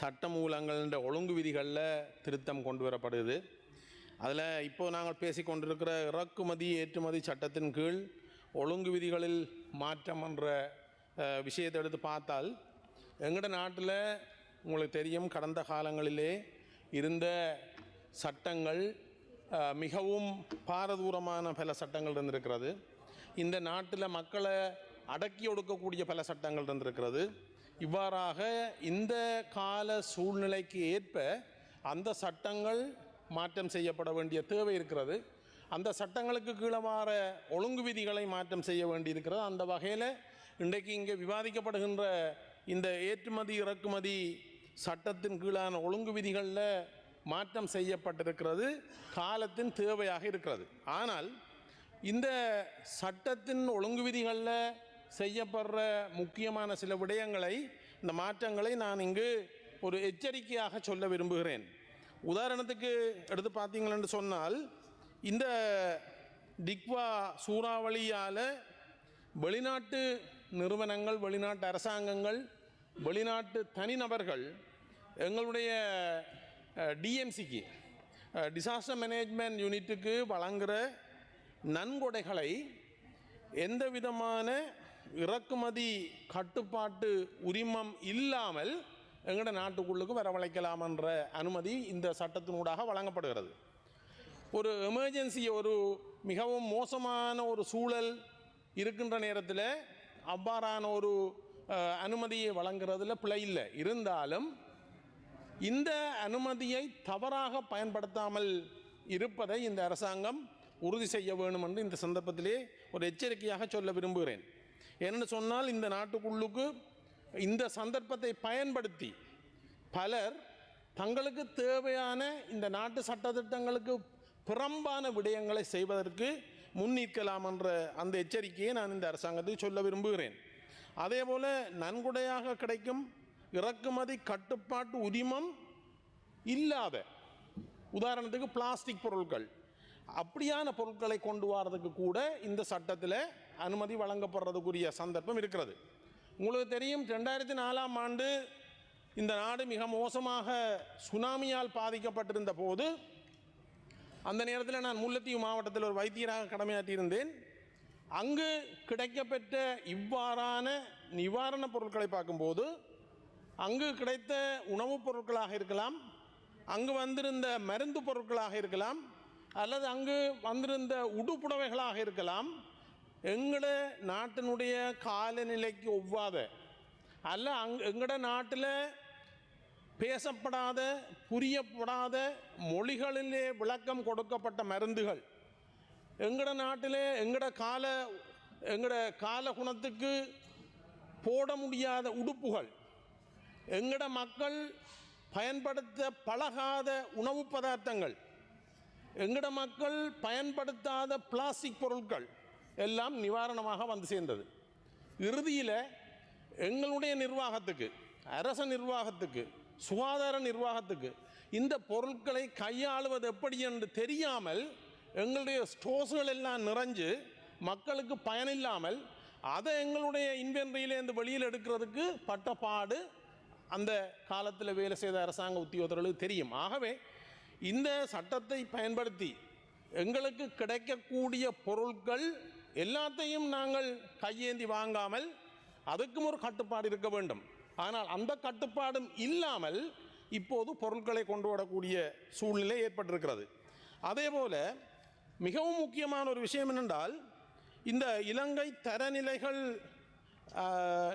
சட்டமூலங்கள்ன்ற ஒழுங்கு விதிகளில் திருத்தம் கொண்டு வரப்படுது. அதில் இப்போ நாங்கள் பேசி கொண்டிருக்கிற இறக்குமதி ஏற்றுமதி சட்டத்தின் கீழ் ஒழுங்கு விதிகளில் மாற்றம் என்ற விஷயத்தை எடுத்து பார்த்தால் எங்களோட நாட்டில் உங்களுக்கு தெரியும் கடந்த காலங்களிலே இருந்த சட்டங்கள் மிகவும் பாரதூரமான பல சட்டங்கள் இருந்திருக்கிறது. இந்த நாட்டில் மக்களை அடக்கி ஒடுக்கக்கூடிய பல சட்டங்கள் இருந்திருக்கிறது. இவ்வாறாக இந்த கால சூழ்நிலைக்கு ஏற்ப அந்த சட்டங்கள் மாற்றம் செய்யப்பட வேண்டிய தேவை இருக்கிறது. அந்த சட்டங்களுக்கு கீழமாற ஒழுங்கு விதிகளை மாற்றம் செய்ய வேண்டியிருக்கிறது அந்த வகையில் இன்றைக்கு இங்கே விவாதிக்கப்படுகின்ற இந்த ஏற்றுமதி இறக்குமதி சட்டத்தின் கீழான ஒழுங்கு விதிகளில் மாற்றம் செய்யப்பட்டிருக்கிறது. காலத்தின் தேவையாக இருக்கிறது. ஆனால் இந்த சட்டத்தின் ஒழுங்கு விதிகளில் செய்யப்படுற முக்கியமான சில விடயங்களை இந்த மாற்றங்களை நான் இங்கு ஒரு எச்சரிக்கையாக சொல்ல விரும்புகிறேன். உதாரணத்துக்கு எடுத்து பார்த்தீங்களென்று சொன்னால் இந்த டிக்வா சூறாவளியால் வெளிநாட்டு நிறுவனங்கள் வெளிநாட்டு அரசாங்கங்கள் வெளிநாட்டு தனிநபர்கள் எங்களுடைய டிஎம்சிக்கு டிசாஸ்டர் மேனேஜ்மெண்ட் யூனிட்டுக்கு வழங்குகிற நன்கொடைகளை எந்த விதமான இறக்குமதி கட்டுப்பாட்டு உரிமம் இல்லாமல் எங்களோட நாட்டுக்குள்ளுக்கு வரவழைக்கலாமன்ற அனுமதி இந்த சட்டத்தினூடாக வழங்கப்படுகிறது. ஒரு எமர்ஜென்சி ஒரு மிகவும் மோசமான ஒரு சூழல் இருக்கின்ற நேரத்தில் அவ்வாறான ஒரு அனுமதியை வழங்குறதுல பிழை இல்லை. இருந்தாலும் இந்த அனுமதியை தவறாக பயன்படுத்தாமல் இருப்பதை இந்த அரசாங்கம் உறுதி செய்ய வேண்டும் என்று இந்த சந்தர்ப்பத்திலே ஒரு எச்சரிக்கையாக சொல்ல விரும்புகிறேன். என்னென்னு சொன்னால் இந்த நாட்டுக்குள்ளுக்கு இந்த சந்தர்ப்பத்தை பயன்படுத்தி பலர் தங்களுக்கு தேவையான இந்த நாட்டு சட்டத்திட்டங்களுக்கு புறம்பான விடயங்களை செய்வதற்கு முன்னிற்கலாம் என்ற அந்த எச்சரிக்கையை நான் இந்த அரசாங்கத்துக்கு சொல்ல விரும்புகிறேன். அதே போல் நன்கொடையாக கிடைக்கும் இறக்குமதி கட்டுப்பாட்டு உரிமம் இல்லாத உதாரணத்துக்கு பிளாஸ்டிக் பொருட்கள் அப்படியான பொருட்களை கொண்டு வரதுக்கு கூட இந்த சட்டத்தில் அனுமதி வழங்கப்படுறதுக்குரிய சந்தர்ப்பம் இருக்கிறது. உங்களுக்கு தெரியும் ரெண்டாயிரத்தி நாலாம் ஆண்டு இந்த நாடு மிக மோசமாக சுனாமியால் பாதிக்கப்பட்டிருந்த போது அந்த நேரத்தில் நான் முல்லைத்தீவு மாவட்டத்தில் ஒரு வைத்தியராக கடமையாற்றியிருந்தேன். அங்கு கிடைக்கப்பெற்ற இவ்வாறான நிவாரணப் பொருட்களை பார்க்கும்போது அங்கு கிடைத்த உணவுப் பொருட்களாக இருக்கலாம் அங்கு வந்திருந்த மருந்து பொருட்களாக இருக்கலாம் அல்லது அங்கு வந்திருந்த உடுப்புடவைகளாக இருக்கலாம் எங்களோட நாட்டினுடைய காலநிலைக்கு ஒவ்வாத அல்ல அங் எங்களோட நாட்டில் பேசப்படாத புரியப்படாத மொழிகளிலே விளக்கம் கொடுக்கப்பட்ட மருந்துகள் எங்கட நாட்டிலே எங்கட கால எங்கட கால குணத்துக்கு போட முடியாத உடுப்புகள் எங்கட மக்கள் பயன்படுத்த பழகாத உணவு பதார்த்தங்கள் எங்கட மக்கள் பயன்படுத்தாத பிளாஸ்டிக் பொருட்கள் எல்லாம் நிவாரணமாக வந்து சேர்ந்தது. இறுதியில் எங்களுடைய நிர்வாகத்துக்கு அரச நிர்வாகத்துக்கு சுகாதார நிர்வாகத்துக்கு இந்த பொருட்களை கையாளுவது எப்படி என்று தெரியாமல் எங்களுடைய ஸ்டோர்ஸ்கள் எல்லாம் நிறைஞ்சு மக்களுக்கு பயனில்லாமல் அதை எங்களுடைய இன்வென்ட்ரியிலேருந்து வெளியில் எடுக்கிறதுக்கு பட்டப்பாடு அந்த காலத்தில் வேலை செய்த அரசாங்க உத்தியோகர்களுக்கு தெரியும். ஆகவே இந்த சட்டத்தை பயன்படுத்தி எங்களுக்கு கிடைக்கக்கூடிய பொருட்கள் எல்லாத்தையும் நாங்கள் கையேந்தி வாங்காமல் அதுக்கும் ஒரு கட்டுப்பாடு இருக்க வேண்டும். ஆனால் அந்த கட்டுப்பாடும் இல்லாமல் இப்போது பொருட்களை கொண்டு வரக்கூடிய சூழ்நிலை ஏற்பட்டிருக்கிறது. அதே போல் மிகவும் முக்கியமான ஒரு விஷயம் என்னென்றால் இந்த இலங்கை தரநிலைகள்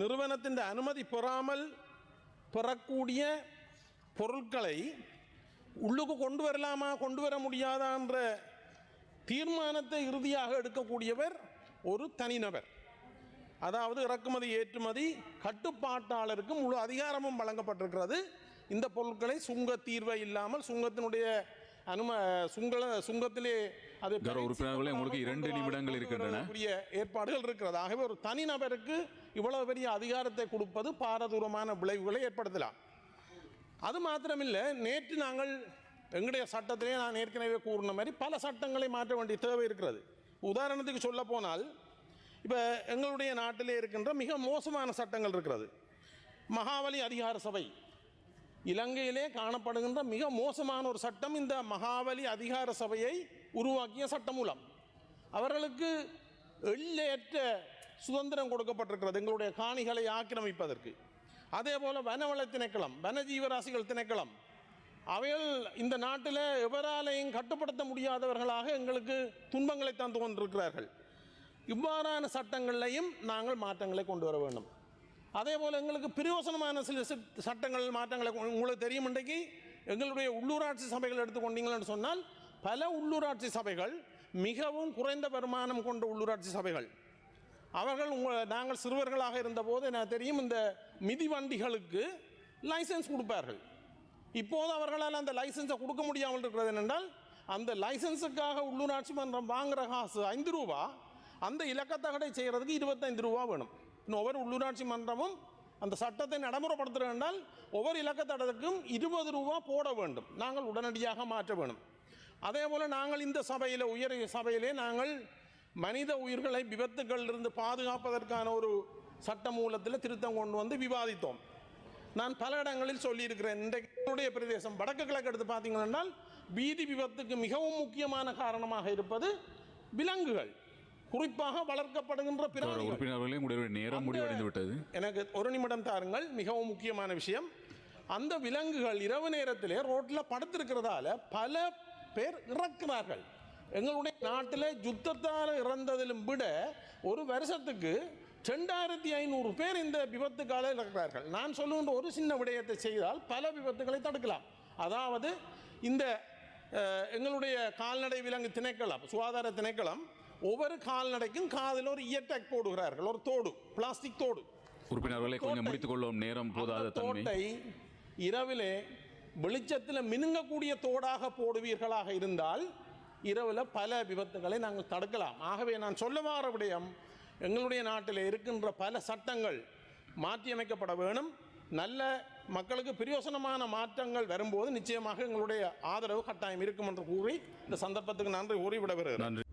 நிறுவனத்தின் அனுமதி பெறாமல் பெறக்கூடிய பொருட்களை உள்ளுக்கு கொண்டு வரலாமா கொண்டு வர முடியாதான்ற தீர்மானத்தை இறுதியாக எடுக்கக்கூடியவர் ஒரு தனிநபர். அதாவது இறக்குமதி ஏற்றுமதி கட்டுப்பாட்டாளருக்கு முழு அதிகாரமும் வழங்கப்பட்டிருக்கிறது. இந்த பொருட்களை சுங்க தீர்வை இல்லாமல் சுங்கத்தினுடைய அனும சுங்கல சுங்கத்திலே அது உறுப்பினர்களே, உங்களுக்கு இரண்டு நிமிடங்கள் இருக்கின்றன. ஏற்பாடுகள் இருக்கிறது. ஆகவே ஒரு தனிநபருக்கு இவ்வளவு பெரிய அதிகாரத்தை கொடுப்பது பாரதூரமான விளைவுகளை ஏற்படுத்தலாம். அது மாத்திரமில்லை நேற்று நாங்கள் எங்களுடைய சட்டத்திலே நான் ஏற்கனவே கூறின மாதிரி பல சட்டங்களை மாற்ற வேண்டிய தேவை இருக்கிறது. உதாரணத்துக்கு சொல்ல போனால் இப்போ எங்களுடைய நாட்டிலே இருக்கின்ற மிக மோசமான சட்டங்கள் இருக்கிறது. மகாவலி அதிகார சபை. இலங்கையிலே காணப்படுகின்ற மிக மோசமான ஒரு சட்டம் இந்த மகாபலி அதிகார சபையை உருவாக்கிய சட்டமூலம் அவர்களுக்கு எல்லையற்ற சுதந்திரம் கொடுக்கப்பட்டிருக்கிறது எங்களுடைய காணிகளை ஆக்கிரமிப்பதற்கு. அதே போல் வனவள திணைக்களம் வனஜீவராசிகள் திணைக்களம் அவைகள் இந்த நாட்டில் எவராலையும் கட்டுப்படுத்த முடியாதவர்களாக எங்களுக்கு துன்பங்களை தந்து கொண்டிருக்கிறார்கள் இவ்வாறான சட்டங்களையும் நாங்கள் மாற்றங்களை கொண்டு வர வேண்டும். அதே போல் எங்களுக்கு பிரயோசனமான சில சட்டங்கள் மாற்றங்களை கொ- உங்களுக்கு தெரியும் இன்றைக்கு. எங்களுடைய உள்ளூராட்சி சபைகள் எடுத்துக்கொண்டீங்கன்னு சொன்னால் பல உள்ளூராட்சி சபைகள் மிகவும் குறைந்த வருமானம் கொண்ட உள்ளூராட்சி சபைகள். அவர்கள் உங்கள் நாங்கள் சிறுவர்களாக இருந்தபோது எனக்கு தெரியும் இந்த மிதிவண்டிகளுக்கு லைசன்ஸ் கொடுப்பார்கள். இப்போது அவர்களால் அந்த லைசன்ஸை கொடுக்க முடியாமல் இருக்கிறது என்னென்றால் அந்த லைசன்ஸுக்காக உள்ளூராட்சி மன்றம் வாங்குகிற காசு ஐந்து ரூபா அந்த இலக்கத்தகடை செய்கிறதுக்கு இருபத்தைந்து ரூபா வேணும். இன்னும் ஒவ்வொரு உள்ளூராட்சி மன்றமும் அந்த சட்டத்தை நடைமுறைப்படுத்துகிறோம் என்றால் ஒவ்வொரு இலக்கத்தடத்துக்கும் இருபது ரூபா போட வேண்டும். நாங்கள் உடனடியாக மாற்ற வேணும். அதே போல் நாங்கள் இந்த சபையில் உயர் சபையிலே நாங்கள் மனித உயிர்களை விபத்துக்களிலிருந்து பாதுகாப்பதற்கான ஒரு சட்ட மூலத்தில் திருத்தம் கொண்டு வந்து விவாதித்தோம். நான் பல இடங்களில் சொல்லியிருக்கிறேன். என்னுடைய பிரதேசம் வடக்கு கிழக்கு எடுத்து பார்த்தீங்கன்னா வீதி விபத்துக்கு மிகவும் முக்கியமான காரணமாக இருப்பது விலங்குகள். குறிப்பாக வளர்க்கப்படுகின்ற உறுப்பினர்களே நேரம் முடிவடைந்து விட்டது. எனக்கு ஒரு நிமிடம் தாருங்கள். மிகவும் முக்கியமான விஷயம் அந்த விலங்குகள் இரவு நேரத்திலே ரோட்டில் படுத்திருக்கிறதால பல பேர் இறக்கிறார்கள். எங்களுடைய நாட்டில் யுத்தத்தால் இறந்ததிலும் விட ஒரு வருஷத்துக்கு ரெண்டாயிரத்தி ஐநூறு பேர் இந்த விபத்துக்கால இறக்கிறார்கள் நான் சொல்லுகின்ற ஒரு சின்ன விடயத்தை செய்தால் பல விபத்துகளை தடுக்கலாம். அதாவது இந்த எங்களுடைய கால்நடை விலங்கு திணைக்களம் சுகாதார திணைக்களம் ஒவ்வொரு கால்நடைக்கும் காதில் ஒரு இயர்டேக் போடுகிறார்கள். ஒரு தோடு பிளாஸ்டிக் தோடு. உறுப்பினர்களை கொஞ்சம் முடித்துக் கொள்ளும் நேரம் போதாத தோட்டை இரவிலே வெளிச்சத்தில் மினுங்கக்கூடிய தோடாக போடுவீர்களாக இருந்தால் இரவில் பல விபத்துகளை நாங்கள் தடுக்கலாம். ஆகவே நான் சொல்ல விடயம் எங்களுடைய நாட்டில் இருக்கின்ற பல சட்டங்கள் மாற்றியமைக்கப்பட வேணும். நல்ல மக்களுக்கு பிரயோசனமான மாற்றங்கள் வரும்போது நிச்சயமாக எங்களுடைய ஆதரவு கட்டாயம் இருக்கும் என்று கூறி இந்த சந்தர்ப்பத்துக்கு நன்றி கூறி விடவிருக்கிறேன் வருகிறேன் நன்றி.